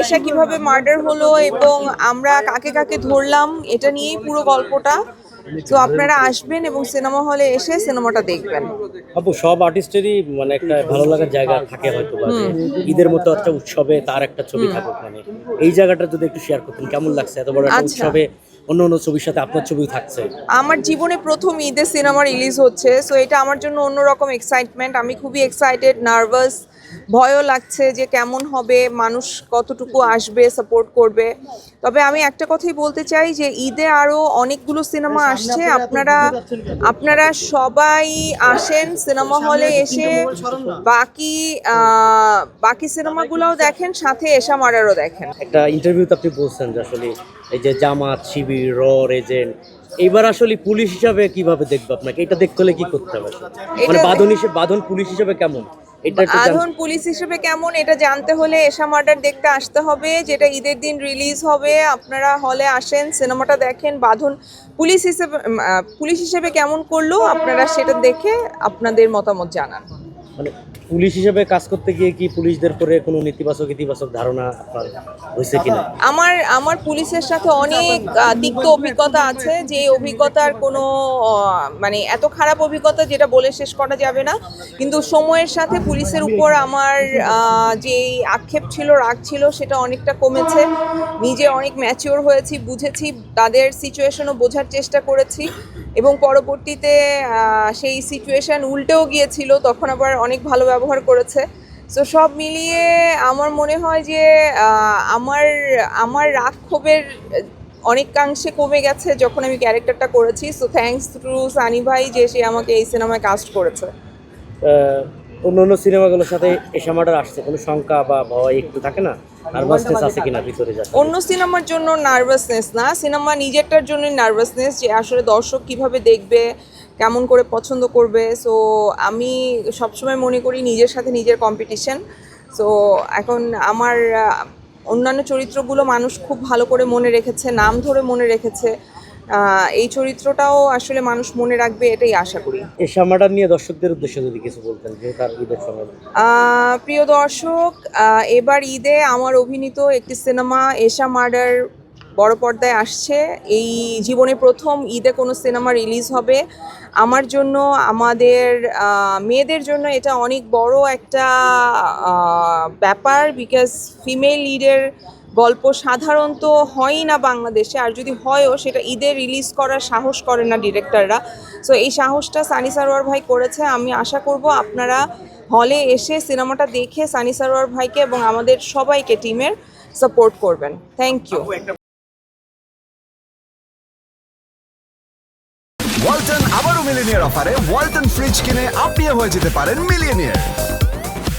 এসা কীভাবে মার্ডার হলো এবং আমরা কাকে কাকে ধরলাম এটা নিয়েই পুরো গল্পটা। তো আপনারা আসবেন এবং সিনেমা হলে এসে সিনেমাটা দেখবেন। আপু সব আর্টিস্টেরই মানে একটা ভালো লাগার জায়গা থাকে হয়তো ঈদের মতো একটা উৎসবে তার একটা ছবি থাকুক মানে। এই জায়গাটা যদি একটু শেয়ার করতেন কেমন লাগছে? এত বড় একটা আচ্ছা। উৎসবে অন্য অন্য ছবির সাথে আপনার ছবিও থাকছে। আমার জীবনে প্রথম ঈদে সিনেমা রিলিজ হচ্ছে সো এটা আমার জন্য অন্যরকম এক্সাইটমেন্ট আমি খুবই এক্সাইটেড নার্ভাস ভয়ও লাগছে যে কেমন হবে মানুষ কতটুকু আসবে সাপোর্ট করবে। তবে আমি একটা কথাই বলতে চাই যে ঈদে আরও অনেকগুলো সিনেমা আসছে। আপনারা আপনারা সবাই আসেন সিনেমা হলে এসে বাকি আহ, বাকি সিনেমাগুলোও দেখেন সাথে এশা মারারও দেখেন। একটা ইন্টারভিউতে আপনি বলছেন যে আসলে এই যে জামাত শিবির র এজেন্ট এইবার আসলে পুলিশ হিসাবে কীভাবে দেখব আপনাকে? এটা দেখতে হলে কি করতে হবে? মানে এটা- বাদন হিসেবে বাদন পুলিশ হিসাবে কেমন? আধন পুলিশ হিসেবে কেমন? এটা জানতে হলে এশা মার্ডার দেখতে আসতে হবে, যেটা ঈদের দিন রিলিজ হবে। আপনারা হলে আসেন, সিনেমাটা দেখেন। বাঁধন পুলিশ হিসেবে পুলিশ হিসেবে কেমন করল, আপনারা সেটা দেখে আপনাদের মতামত জানান। মানে পুলিশ হিসেবে কাজ করতে গিয়ে কি পুলিশদের পরে কোনো নেতিবাচক, ইতিবাচক ধারণা আপনার হয়েছে কিনা? আমার আমার পুলিশের সাথে অনেক তিক্ত অভিজ্ঞতা আছে যে অভিজ্ঞতার কোনো মানে এত খারাপ অভিজ্ঞতা যেটা বলে শেষ করা যাবে না। কিন্তু সময়ের সাথে পুলিশের উপর আমার যে আক্ষেপ ছিল, রাগ ছিল, সেটা অনেকটা কমেছে। নিজে অনেক ম্যাচিওর হয়েছি, বুঝেছি, তাদের সিচুয়েশনও বোঝার চেষ্টা করেছি। এবং পরবর্তীতে সেই সিচুয়েশান উল্টেও গিয়েছিল, তখন আবার অনেক ভালো ব্যবহার করেছে। সো সব মিলিয়ে আমার মনে হয় যে আমার আমার রাগ ক্ষোভের, অনেকাংশে কমে গেছে যখন আমি ক্যারেক্টারটা করেছি। সো থ্যাংকস টু সানি ভাই যে সে আমাকে এই সিনেমায় কাস্ট করেছে। অন্য অন্য সিনেমাগুলোর সাথে এসা মার্ডার আসছে, কোনো শঙ্কা বা ভয় একটু থাকে না? নার্ভাসনেস আছে কিনা ভিতরে যাচ্ছে অন্য সিনেমার জন্য নার্ভাসনেস না, সিনেমা নিজেরটার জন্য নার্ভাসনেস যে আসলে দর্শক কীভাবে দেখবে, কেমন করে পছন্দ করবে। সো আমি সবসময় মনে করি নিজের সাথে নিজের কম্পিটিশন সো এখন আমার অন্যান্য চরিত্রগুলো মানুষ খুব ভালো করে মনে রেখেছে, নাম ধরে মনে রেখেছে। এই চরিত্রটাও আসলে মানুষ মনে রাখবে এটাই আশা করি। মার্ডার নিয়ে দর্শকদের উদ্দেশ্যে যদি কিছু বলতেন যে তার ঈদের সময়। প্রিয় দর্শক এবার ঈদে আমার অভিনীত একটি সিনেমা এশা মার্ডার বড় পর্দায় আসছে। এই জীবনে প্রথম ঈদে কোনো সিনেমা রিলিজ হবে। আমার জন্য আমাদের মেয়েদের জন্য এটা অনেক বড় একটা ব্যাপার বিকজ ফিমেল লিডের গল্প সাধারণত হয়ই না বাংলাদেশে আর যদি হয়ও সেটা ঈদে রিলিজ করার সাহস করে না ডিরেক্টররা সো এই সাহসটা সানি সারোয়ার ভাই করেছে। আমি আশা করব আপনারা হলে এসে সিনেমাটা দেখে সানি সারোয়ার ভাইকে এবং আমাদের সবাইকে টিমের সাপোর্ট করবেন। থ্যাংক ইউ ওয়ালটন আবারও মিলিনিয়ার অফারে ওয়ালটন ফ্রিজ কিনে আপনিও হয়ে যেতে পারেন মিলিয়নিয়ার